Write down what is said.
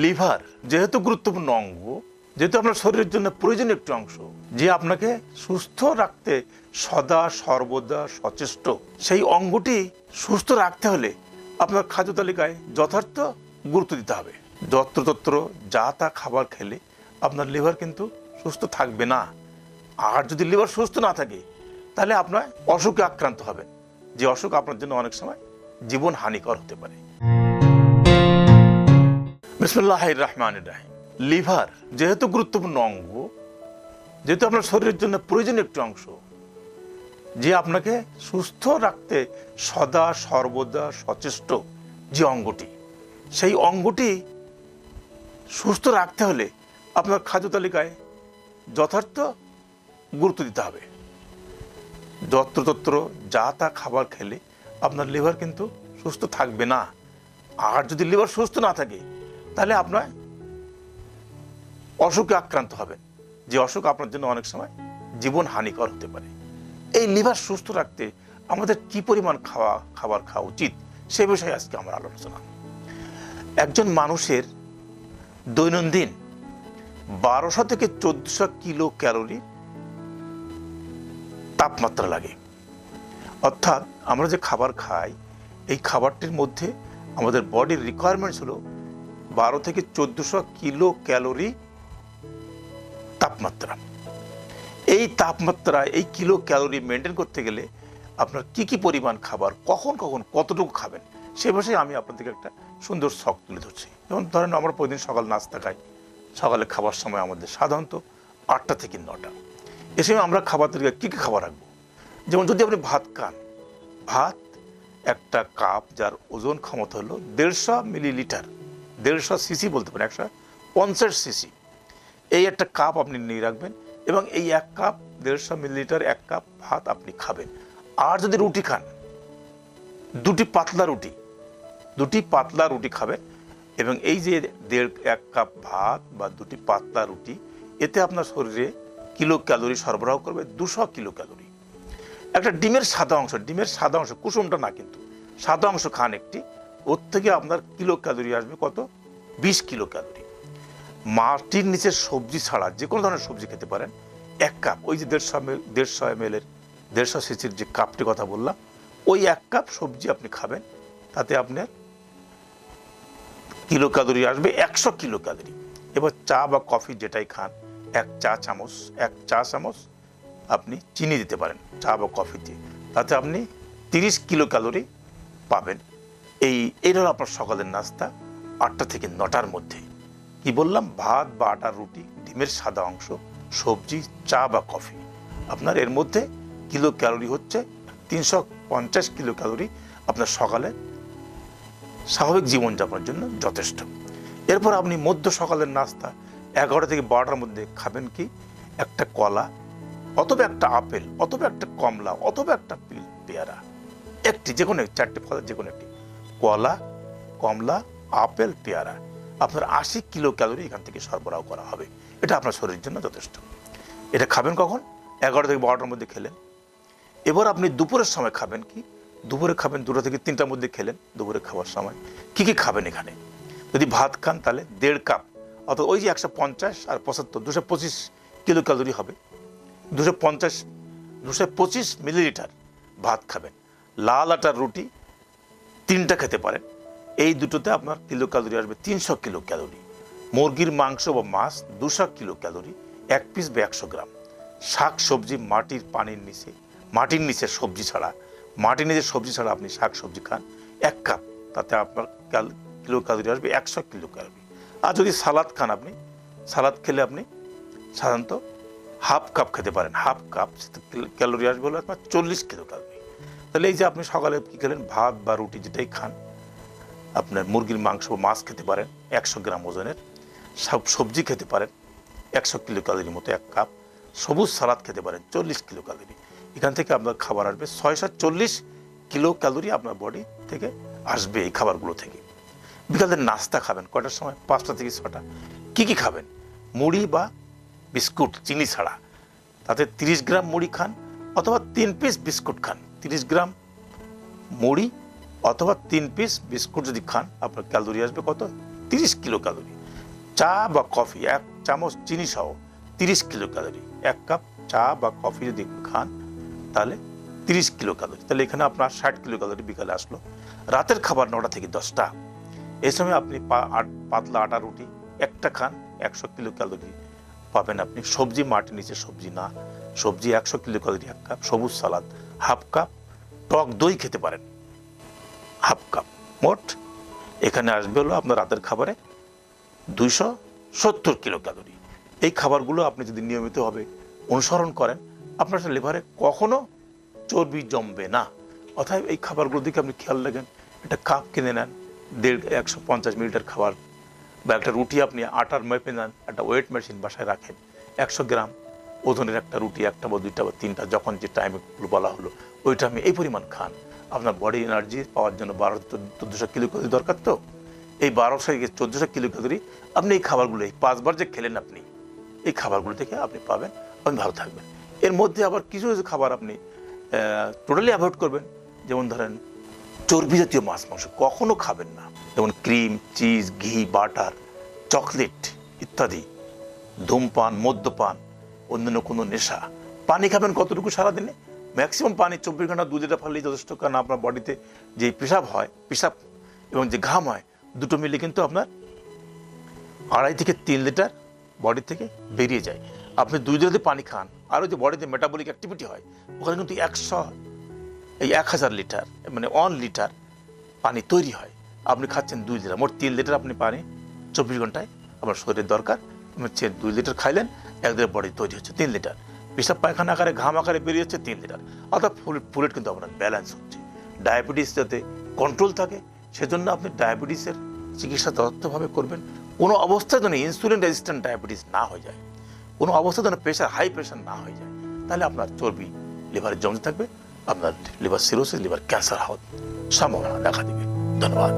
Liver যেহেতু গুরুত্বপূর্ণ অঙ্গ, যেহেতু আপনার শরীরের জন্য প্রয়োজনীয় একটি অংশ, যে আপনাকে সুস্থ রাখতে সদা, সর্বদা সচেষ্ট, সেই অঙ্গটি সুস্থ রাখতে হলে আপনার খাদ্য তালিকায় যথার্থ গুরুত্ব দিতে হবে। যত্রতত্র যা তা খাবার খেলে আপনার লিভার কিন্তু সুস্থ থাকবে না। আর যদি লিভার সুস্থ না থাকে, তাহলে আপনার অসুখে আক্রান্ত হবেন, যে অসুখ আপনার জন্য অনেক সময় জীবন হানিকর হতে পারে। বিসমুল্লাহ রহমান রাহিম লিভার যেহেতু গুরুত্বপূর্ণ অঙ্গ, যেহেতু আপনার শরীরের জন্য প্রয়োজনীয় একটি অংশ, যে আপনাকে সুস্থ রাখতে সদা, সর্বদা সচেষ্ট যে অঙ্গটি, সেই অঙ্গটি সুস্থ রাখতে হলে আপনার খাদ্য তালিকায় যথার্থ গুরুত্ব দিতে হবে। যত্রতত্র যা তা খাবার খেলে আপনার লিভার কিন্তু সুস্থ থাকবে না। আর যদি লিভার সুস্থ না থাকে তাহলে আপনার অসুখে আক্রান্ত হবেন। যে অসুখ আপনার জন্য অনেক সময় জীবন হানিকর হতে পারে। এই লিভার সুস্থ রাখতে আমাদের কি পরিমাণ খাওয়া, খাবার খাওয়া উচিত সে বিষয়ে আজকে আমার আলোচনা। একজন মানুষের দৈনন্দিন বারোশো থেকে চোদ্দশো কিলো ক্যালোরি তাপমাত্রা লাগে। অর্থাৎ আমরা যে খাবার খাই, এই খাবারটির মধ্যে আমাদের বডির রিকোয়ারমেন্টস হলো বারো থেকে চোদ্দশো কিলো ক্যালোরি তাপমাত্রা। এই তাপমাত্রা, এই কিলো ক্যালোরি মেনটেন করতে গেলে আপনার কি কি পরিমাণ খাবার, কখন কখন কতটুকু খাবেন, সে বিষয়ে আমি আপনাদেরকে একটা সুন্দর শখ তুলে ধরছি। যেমন ধরেন আমরা প্রতিদিন সকাল নাস্তা খাই, সকালে খাবার সময় আমাদের সাধারণত আটটা থেকে নটা। এ সময় আমরা খাবার তালিকায় কী কী খাবার রাখব? যেমন যদি আপনি ভাত খান, ভাত একটা কাপ যার ওজন ক্ষমতা হলো দেড়শো মিলিলিটার। দেড়শো সিসি বলতে পারেন, একশো পঞ্চাশ সিসি। এই একটা কাপ আপনি নিয়ে রাখবেন এবং এই এক কাপ, দেড়শো মিলিলিটার এক কাপ ভাত আপনি খাবেন। আর যদি রুটি খান, দুটি পাতলা রুটি, দুটি পাতলা রুটি খাবেন এবং এই যে দেড়, এক কাপ ভাত বা দুটি পাতলা রুটি, এতে আপনার শরীরে কিলো ক্যালোরি সরবরাহ করবে দুশো কিলো ক্যালোরি একটা ডিমের সাদা অংশ, ডিমের সাদা অংশ, কুসুমটা না কিন্তু, সাদা অংশ খান একটি ওর থেকে আপনার কিলো ক্যালোরি আসবে কত? বিশ কিলো ক্যালোরি। মাটির নিচের সবজি ছাড়া যে কোনো ধরনের সবজি খেতে পারেন। এক কাপ, ওই যে দেড়শো এম দেড়শো এম দেড়শো সিসির যে কাপটি কথা বললাম, ওই এক কাপ সবজি আপনি খাবেন। তাতে আপনার কিলো ক্যালোরি আসবে একশো কিলো ক্যালোরি। এবার চা বা কফি যেটাই খান, এক চা চামচ, এক চা চামচ আপনি চিনি দিতে পারেন, চা বা কফিতে। তাতে আপনি তিরিশ কিলো ক্যালোরি পাবেন। এই এটা হলো আপনার সকালের নাস্তা, আটটা থেকে নটার মধ্যে। কি বললাম? ভাত বা আটার রুটি, ডিমের সাদা অংশ, সবজি, চা বা কফি। আপনার এর মধ্যে কিলো ক্যালোরি হচ্ছে তিনশো পঞ্চাশ কিলো ক্যালোরি আপনার সকালে স্বাভাবিক জীবনযাপনের জন্য যথেষ্ট। এরপর আপনি মধ্য সকালের নাস্তা, এগারোটা থেকে বারোটার মধ্যে খাবেন কি? একটা কলা, অথবা একটা আপেল, অথবা একটা কমলা, অথবা একটা পেয়ারা। একটি যে কোনো চারটে ফলের যে কোনো একটি। কলা, কমলা, আপেল, পেয়ারা। আপনার আশি কিলো ক্যালোরি এখান থেকে সরবরাহ করা হবে। এটা আপনার শরীরের জন্য যথেষ্ট। এটা খাবেন কখন? এগারো থেকে বারোটার মধ্যে খেলেন। এবার আপনি দুপুরের সময় খাবেন কি? দুপুরে খাবেন দুটো থেকে তিনটার মধ্যে খেলেন দুপুরে খাওয়ার সময়। কি কি খাবেন এখানে? যদি ভাত খান তাহলে দেড় কাপ, অর্থাৎ ওই যে একশো পঞ্চাশ আর পঁচাত্তর, দুশো পঁচিশ কিলো ক্যালোরি হবে। দুশো পঞ্চাশ, দুশো পঁচিশ মিলিলিটার ভাত খাবেন। লাল আটার রুটি তিনটা খেতে পারেন। এই দুটোতে আপনার কিলো ক্যালোরি আসবে তিনশো কিলো ক্যালোরি মুরগির মাংস বা মাছ দুশো কিলো ক্যালোরি এক পিস বা একশো গ্রাম। শাক, সবজি, মাটির পানির নিচে, মাটির নিচে সবজি ছাড়া। মাটির নিচে সবজি ছাড়া আপনি শাক, সবজি খান। এক কাপ, তাতে আপনার কিলো ক্যালোরি আসবে একশো কিলো ক্যালোরি আর যদি সালাদ খান আপনি, সালাদ খেলে আপনি সাধারণত হাফ কাপ খেতে পারেন। হাফ কাপ ক্যালোরি আসবে হলো আপনার চল্লিশ কিলো ক্যালোরি তাহলে এই যে আপনি সকালে কী খেলেন? ভাত বা রুটি যেটাই খান, আপনার মুরগির মাংস মাছ খেতে পারেন, একশো গ্রাম ওজনের। সব সবজি খেতে পারেন, একশো কিলো ক্যালোরির মতো এক কাপ। সবুজ সালাদ খেতে পারেন, চল্লিশ কিলো ক্যালোরি এখান থেকে আপনার খাবার আসবে, ছয়শো চল্লিশ কিলো ক্যালোরি আপনার বডি থেকে আসবে এই খাবারগুলো থেকে। বিকালের নাস্তা খাবেন কটার সময়? পাঁচটা থেকে ছটা কী কী খাবেন? মুড়ি বা বিস্কুট, চিনি ছাড়া। তাতে তিরিশ গ্রাম মুড়ি খান অথবা তিন পিস বিস্কুট খান। তিরিশ গ্রাম মুড়ি অথবা তিন পিস বিস্কুট যদি খান, আপনার ক্যালোরি আসবে কত? তিরিশ কিলো ক্যালোরি। চা বা কফি, এক চামচ চিনি সহ তিরিশ কিলো ক্যালোরি। এক কাপ চা বা কফি যদি খান, তাহলে তিরিশ কিলো ক্যালোরি। তাহলে এখানে আপনার ষাট কিলো ক্যালোরি বিকালে আসলো। রাতের খাবার নটা থেকে দশটা। এই সময় আপনি পাতলা আটা রুটি একটা খান, একশো কিলো ক্যালোরি পাবেন আপনি। সবজি মাটির নিচে সবজি না। সবজি একশো কিলো ক্যালোরি এক কাপ, সবুজ সালাদ হাফ কাপ, টক দই খেতে পারেন। হাফ কাপ, মোট। এখানে আসবে হলো আপনার রাতের খাবারে দুইশো সত্তর কিলো ক্যালোরি। এই খাবারগুলো আপনি যদি নিয়মিতভাবে অনুসরণ করেন, আপনার লিভারে কখনো চর্বি জমবে না। অতএব এই খাবারগুলোর দিকে আপনি খেয়াল রাখেন, একটা কাপ কিনে নেন, দেড় একশো পঞ্চাশ মিলিটার খাবার বা একটা রুটি আপনি আটার মেপে নেন, একটা ওয়েট মেশিন বাসায় রাখেন, একশো গ্রাম ওজনের একটা রুটি, একটা বা দুইটা বা তিনটা, যখন যে টাইমে বলা হলো, ওইটা আমি এই পরিমাণ খান। আপনার বডি এনার্জি পাওয়ার জন্য বারো চোদ্দোশো কিলো ক্যালোরি দরকার তো? এই বারোশো চোদ্দোশো কিলো ক্যালোরি আপনি এই খাবারগুলো, এই পাঁচবার যে খেলেন আপনি, এই খাবারগুলো থেকে আপনি পাবেন, আপনি ভালো থাকবেন। এর মধ্যে আবার কিছু কিছু খাবার আপনি টোটালি অ্যাভয়েড করবেন। যেমন ধরেন, চর্বি জাতীয় মাছ, মাংস কখনো খাবেন না। যেমন ক্রিম চিজ ঘি বাটার চকলেট ইত্যাদি। ধূমপান, মদ্যপান অন্যান্য কোনো নেশা। পানি খাবেন কতটুকু সারাদিনে? ম্যাক্সিমাম পানি চব্বিশ ঘণ্টা দু লিটার ফেললেই যথেষ্ট, কারণ আপনার বডিতে যে পেশাব হয়, পেশাব এবং যে ঘাম হয়, দুটো মিলে কিন্তু আপনার আড়াই থেকে তিন লিটার বডি থেকে বেরিয়ে যায়। আপনি দুই লিটার যদি পানি খান আরও যে বডিতে মেটাবলিক অ্যাক্টিভিটি হয়, ওখানে কিন্তু একশো, এই এক হাজার লিটার মানে ওয়ান লিটার পানি তৈরি হয়। আপনি খাচ্ছেন দুই লিটার, মোট তিন লিটার আপনি পানি চব্বিশ ঘন্টায় আপনার শরীরের দরকার। হচ্ছে দুই লিটার খাইলেন এক লিটার বডি তৈরি হচ্ছে, তিন লিটার। পেশাব পায়খানা আকারে, ঘাম আকারে বেরিয়ে হচ্ছে তিন লিটার। অর্থাৎ ফুল ফুলেট কিন্তু আপনার ব্যালেন্স হচ্ছে। ডায়াবেটিস যাতে কন্ট্রোল থাকে, সেজন্য আপনি ডায়াবেটিসের চিকিৎসা তথ্যভাবে করবেন। কোনো অবস্থায় যেন ইনসুলিন রেজিস্ট্যান্ট ডায়াবেটিস না হয়ে যায়, কোনো অবস্থায় যেন প্রেশার হাই প্রেশার না হয়ে যায়, তাহলে আপনার চর্বি লিভারে জমতে থাকবে, আপনার লিভার সিরোসিস লিভার ক্যান্সার হওয়ার সম্ভাবনা দেখা দেবে। ধন্যবাদ।